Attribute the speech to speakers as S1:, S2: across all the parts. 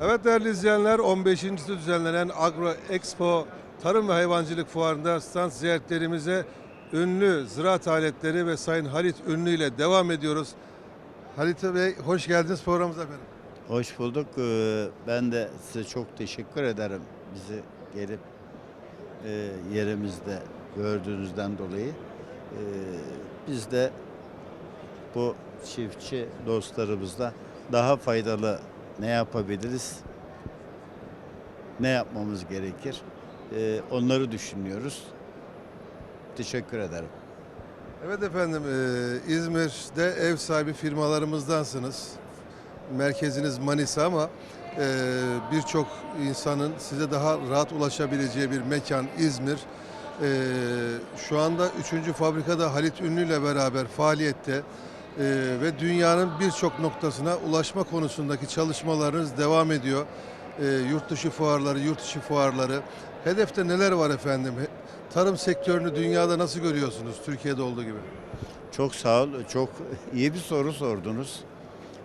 S1: Evet değerli izleyenler 15. düzenlenen Agro Expo Tarım ve Hayvancılık Fuarı'nda stand ziyaretlerimize ünlü ziraat aletleri ve Sayın Halit Ünlü ile devam ediyoruz. Halit Bey hoş geldiniz programımıza efendim.
S2: Hoş bulduk. Ee, Ben de size çok teşekkür ederim. Bizi gelip e, yerimizde gördüğünüzden dolayı. Ee, Biz de bu çiftçi dostlarımızla daha faydalı ne yapabiliriz? Ne yapmamız gerekir? Ee, Onları düşünüyoruz. Teşekkür ederim.
S1: Evet efendim e, İzmir'de ev sahibi firmalarımızdansınız. Merkeziniz Manisa ama e, birçok insanın size daha rahat ulaşabileceği bir mekan İzmir. E, şu anda 3. fabrikada Halit Ünlü ile beraber faaliyette e, ve dünyanın birçok noktasına ulaşma konusundaki çalışmalarınız devam ediyor. E, yurt dışı fuarları, yurt içi fuarları. Hedefte neler var efendim? Tarım sektörünü dünyada nasıl görüyorsunuz Türkiye'de olduğu gibi?
S2: Çok sağ ol. Çok iyi bir soru sordunuz.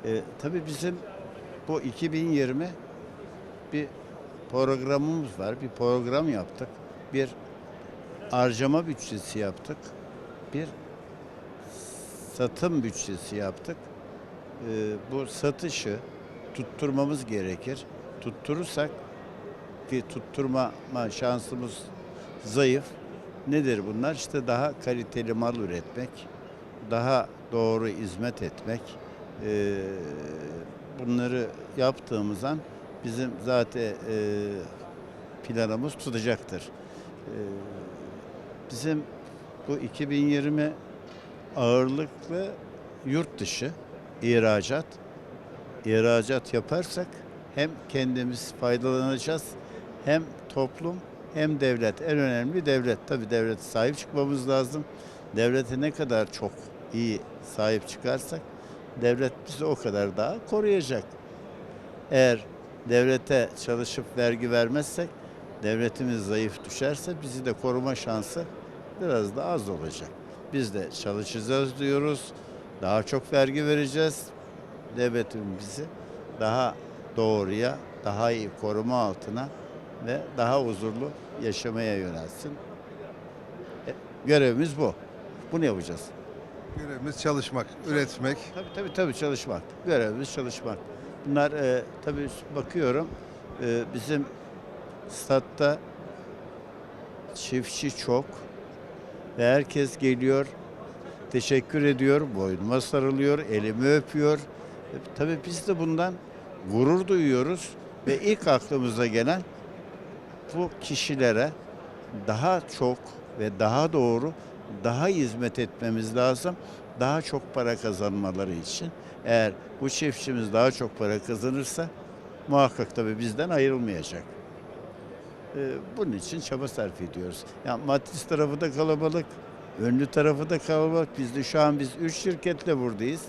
S2: Ee, tabii bizim bu 2020 bir programımız var. Bir program yaptık. Bir harcama bütçesi yaptık. Bir satım bütçesi yaptık. Ee, bu satışı tutturmamız gerekir. Tutturursak ki tutturma şansımız zayıf. Nedir bunlar? İşte daha kaliteli mal üretmek, daha doğru hizmet etmek. Ee, bunları yaptığımız an bizim zaten e, planımız tutacaktır. Ee, bizim bu 2020 ağırlıklı yurt dışı ihracat ihracat yaparsak hem kendimiz faydalanacağız hem toplum hem devlet. En önemli devlet. Tabii devlete sahip çıkmamız lazım. Devlete ne kadar çok iyi sahip çıkarsak devlet bizi o kadar daha koruyacak. Eğer devlete çalışıp vergi vermezsek devletimiz zayıf düşerse bizi de koruma şansı biraz da az olacak. Biz de çalışacağız diyoruz. Daha çok vergi vereceğiz. Devletim bizi daha doğruya, daha iyi koruma altına ve daha huzurlu yaşamaya yönelsin. E, görevimiz bu. Bunu yapacağız.
S1: Görevimiz çalışmak, üretmek.
S2: Tabii tabii tabii çalışmak. Görevimiz çalışmak. Bunlar e, tabii bakıyorum e, bizim statta çiftçi çok ve herkes geliyor teşekkür ediyor, boynuma sarılıyor, elimi öpüyor. E, tabii biz de bundan gurur duyuyoruz ve ilk aklımıza gelen bu kişilere daha çok ve daha doğru daha hizmet etmemiz lazım. Daha çok para kazanmaları için. Eğer bu çiftçimiz daha çok para kazanırsa muhakkak tabii bizden ayrılmayacak. Ee, bunun için çaba sarf ediyoruz. Yani matris tarafı da kalabalık, önlü tarafı da kalabalık. Biz de şu an biz üç şirketle buradayız.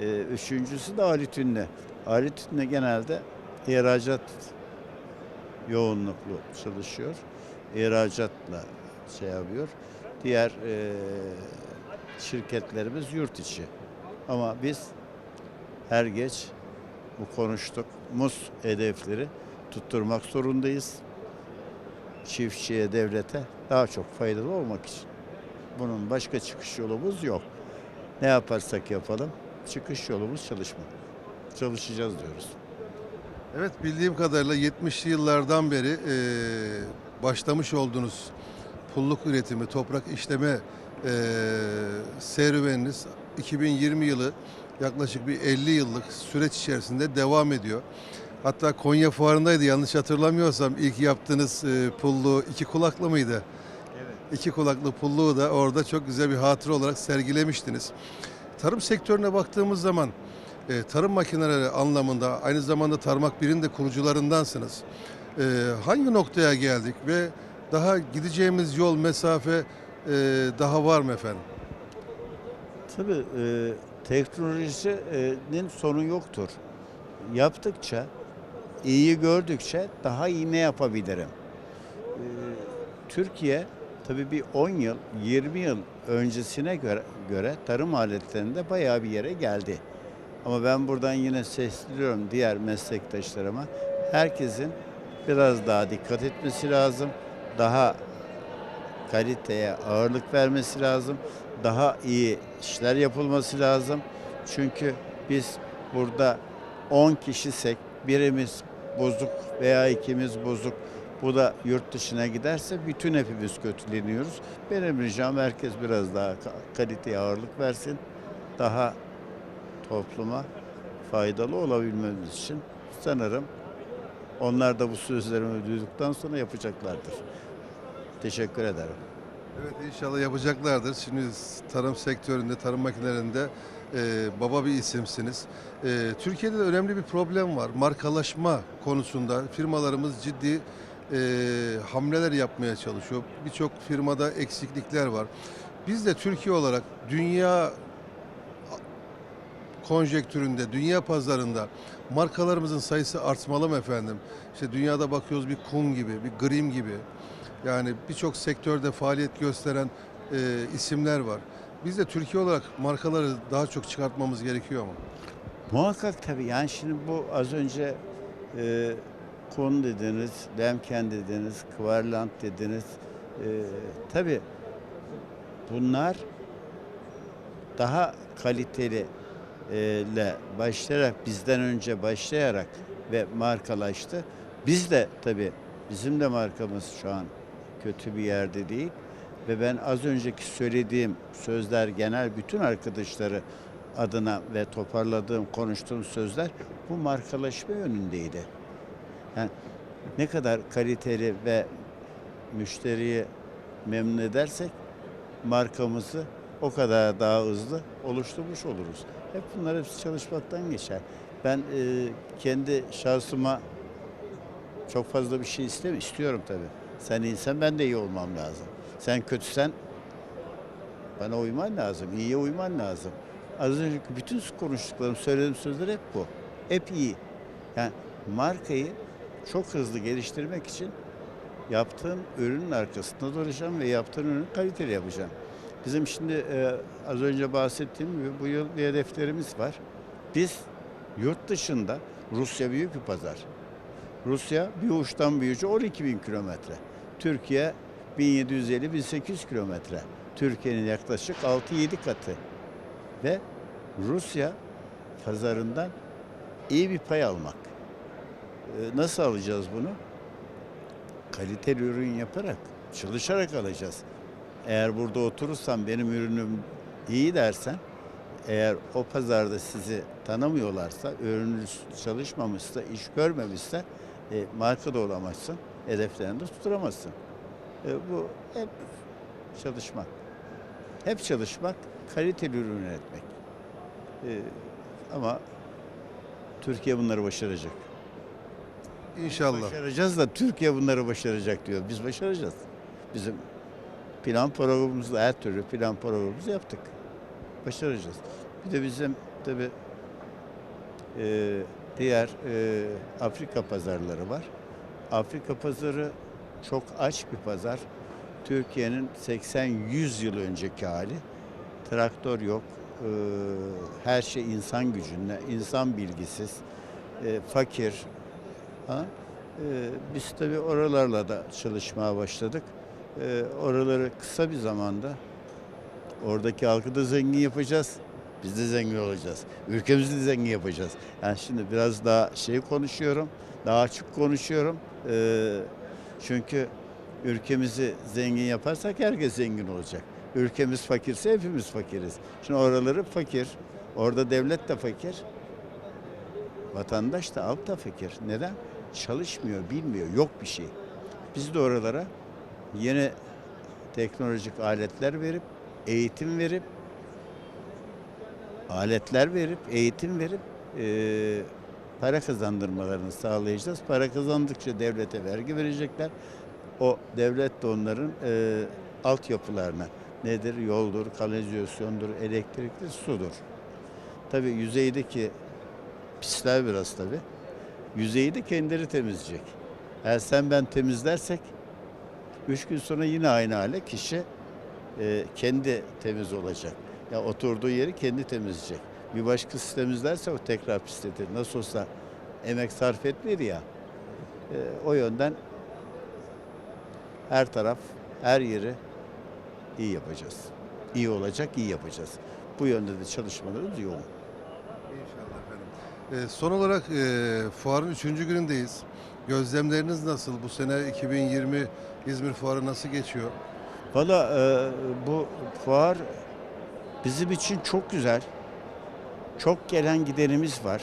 S2: Ee, üçüncüsü de Alit Ünlü. Alit Ünlü genelde ihracat yoğunluklu çalışıyor. İhracatla şey yapıyor. Diğer e, şirketlerimiz yurt içi. Ama biz her geç bu konuştuk. Mus hedefleri tutturmak zorundayız. Çiftçiye, devlete daha çok faydalı olmak için. Bunun başka çıkış yolumuz yok. Ne yaparsak yapalım çıkış yolumuz çalışmak. Çalışacağız diyoruz.
S1: Evet bildiğim kadarıyla 70'li yıllardan beri e, başlamış olduğunuz pulluk üretimi, toprak işleme e, serüveniniz 2020 yılı yaklaşık bir 50 yıllık süreç içerisinde devam ediyor. Hatta Konya Fuarı'ndaydı yanlış hatırlamıyorsam ilk yaptığınız e, pulluğu iki kulaklı mıydı?
S2: Evet.
S1: İki kulaklı pulluğu da orada çok güzel bir hatıra olarak sergilemiştiniz. Tarım sektörüne baktığımız zaman e, tarım makineleri anlamında aynı zamanda Tarmak Bir'in de kurucularındansınız. E, hangi noktaya geldik ve daha gideceğimiz yol, mesafe e, daha var mı efendim?
S2: Tabii e, teknolojinin sonu yoktur. Yaptıkça, iyi gördükçe daha iyi ne yapabilirim? E, Türkiye tabii bir 10 yıl, 20 yıl öncesine göre, göre tarım aletlerinde bayağı bir yere geldi. Ama ben buradan yine sesleniyorum diğer meslektaşlarıma. Herkesin biraz daha dikkat etmesi lazım. Daha kaliteye ağırlık vermesi lazım. Daha iyi işler yapılması lazım. Çünkü biz burada 10 kişisek birimiz bozuk veya ikimiz bozuk bu da yurt dışına giderse bütün hepimiz kötüleniyoruz. Benim ricam herkes biraz daha ka- kaliteye ağırlık versin. Daha topluma faydalı olabilmemiz için sanırım onlar da bu sözlerimi duyduktan sonra yapacaklardır. Teşekkür ederim.
S1: Evet inşallah yapacaklardır. Şimdi tarım sektöründe, tarım makinelerinde e, baba bir isimsiniz. E, Türkiye'de de önemli bir problem var. Markalaşma konusunda firmalarımız ciddi e, hamleler yapmaya çalışıyor. Birçok firmada eksiklikler var. Biz de Türkiye olarak dünya konjektüründe, dünya pazarında markalarımızın sayısı artmalı mı efendim? İşte dünyada bakıyoruz bir Kun gibi, bir Grim gibi. Yani birçok sektörde faaliyet gösteren e, isimler var. Biz de Türkiye olarak markaları daha çok çıkartmamız gerekiyor mu?
S2: Muhakkak tabii. Yani şimdi bu az önce e, Kun dediniz, Lemken dediniz, Kvarland dediniz. E, tabii bunlar daha kaliteli e, ile başlayarak bizden önce başlayarak ve markalaştı. Biz de tabii bizim de markamız şu an kötü bir yerde değil ve ben az önceki söylediğim sözler genel bütün arkadaşları adına ve toparladığım, konuştuğum sözler bu markalaşma yönündeydi. Yani ne kadar kaliteli ve müşteriyi memnun edersek markamızı o kadar daha hızlı oluşturmuş oluruz. Hep bunlar hepsi çalışmaktan geçer. Ben e, kendi şahsıma çok fazla bir şey istemiyorum. istiyorum tabii. Sen iyisen ben de iyi olmam lazım. Sen kötüsen bana uyman lazım, iyiye uyman lazım. Az önceki bütün konuştuklarım, söylediğim sözler hep bu. Hep iyi. Yani markayı çok hızlı geliştirmek için yaptığın ürünün arkasında duracağım ve yaptığın ürünü kaliteli yapacağım. Bizim şimdi e, az önce bahsettiğim gibi bu yıl bir hedeflerimiz var. Biz yurt dışında Rusya büyük bir pazar. Rusya bir uçtan bir uca 12 bin kilometre. Türkiye 1750-1800 kilometre. Türkiye'nin yaklaşık 6-7 katı. Ve Rusya pazarından iyi bir pay almak. Ee, Nasıl alacağız bunu? Kaliteli ürün yaparak, çalışarak alacağız. Eğer burada oturursan benim ürünüm iyi dersen, eğer o pazarda sizi tanımıyorlarsa, ürününüz çalışmamışsa, iş görmemişse e, marka da olamazsın, hedeflerini de tutturamazsın. E, bu hep çalışmak. Hep çalışmak, kaliteli ürün üretmek. E, ama Türkiye bunları başaracak.
S1: İnşallah.
S2: Başaracağız da Türkiye bunları başaracak diyor. Biz başaracağız. Bizim plan programımızda her türlü plan programımızı yaptık. Başaracağız. Bir de bizim tabi diğer e, Afrika pazarları var. Afrika pazarı çok aç bir pazar. Türkiye'nin 80-100 yıl önceki hali. Traktör yok. e, her şey insan gücünde, insan bilgisiz, e, fakir. Ha? E, biz tabii oralarla da çalışmaya başladık. E, oraları kısa bir zamanda oradaki halkı da zengin yapacağız. Biz de zengin olacağız. Ülkemizi de zengin yapacağız. Yani şimdi biraz daha şey konuşuyorum, daha açık konuşuyorum. E, çünkü ülkemizi zengin yaparsak herkes zengin olacak. Ülkemiz fakirse hepimiz fakiriz. Şimdi oraları fakir, orada devlet de fakir, vatandaş da halk da fakir. Neden? Çalışmıyor, bilmiyor, yok bir şey. Biz de oralara yeni teknolojik aletler verip, eğitim verip, aletler verip, eğitim verip eee, para kazandırmalarını sağlayacağız. Para kazandıkça devlete vergi verecekler. O devlet de onların eee altyapılarına nedir? Yoldur, kanalizasyondur, elektriktir, sudur. Tabii yüzeydeki pisler biraz tabii. Yüzeyi de kendileri temizleyecek. Eğer sen ben temizlersek üç gün sonra yine aynı hale kişi e, kendi temiz olacak. Ya oturduğu yeri kendi temizleyecek. Bir başka sistem izlerse o tekrar pisletir. Nasıl olsa emek sarf etmiyor ya. E, o yönden her taraf, her yeri iyi yapacağız. İyi olacak, iyi yapacağız. Bu yönde de çalışmalarımız yoğun.
S1: İnşallah efendim. Ee, son olarak e, fuarın 3. günündeyiz. Gözlemleriniz nasıl? Bu sene 2020 İzmir Fuarı nasıl geçiyor?
S2: Valla e, bu fuar bizim için çok güzel. Çok gelen gidenimiz var.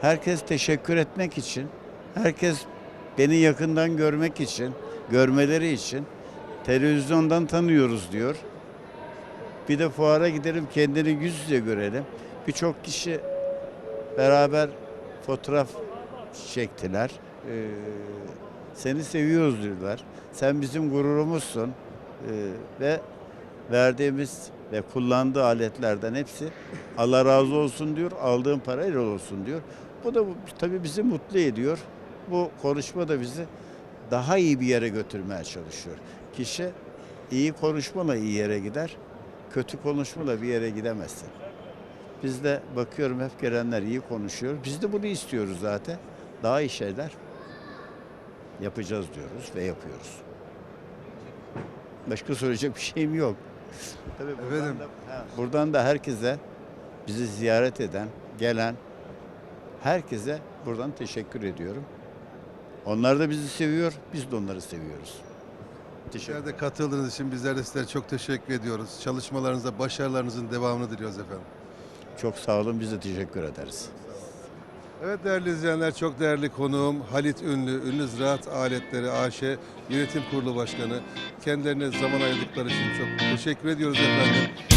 S2: Herkes teşekkür etmek için, herkes beni yakından görmek için, görmeleri için televizyondan tanıyoruz diyor. Bir de fuara gidelim kendini yüz yüze görelim. Birçok kişi beraber fotoğraf çektiler. Ee, seni seviyoruz diyorlar. Sen bizim gururumuzsun. Ee, ve verdiğimiz ve kullandığı aletlerden hepsi Allah razı olsun diyor. Aldığın parayla olsun diyor. Bu da tabii bizi mutlu ediyor. Bu konuşma da bizi daha iyi bir yere götürmeye çalışıyor. Kişi iyi konuşmayla iyi yere gider. Kötü konuşmayla bir yere gidemezsin. Biz de bakıyorum hep gelenler iyi konuşuyor. Biz de bunu istiyoruz zaten. Daha iyi şeyler yapacağız diyoruz ve yapıyoruz. Başka söyleyecek bir şeyim yok. Tabii buradan,
S1: Efendim?
S2: da, buradan da herkese bizi ziyaret eden, gelen herkese buradan teşekkür ediyorum. Onlar da bizi seviyor, biz de onları seviyoruz. Teşekkür
S1: de katıldığınız için bizler de sizlere çok teşekkür ediyoruz. Çalışmalarınızda başarılarınızın devamını diliyoruz efendim.
S2: Çok sağ olun, biz de teşekkür ederiz.
S1: Evet değerli izleyenler çok değerli konuğum Halit Ünlü, Ünlü Ziraat Aletleri AŞ Yönetim Kurulu Başkanı. Kendilerine zaman ayırdıkları için çok teşekkür ediyoruz efendim.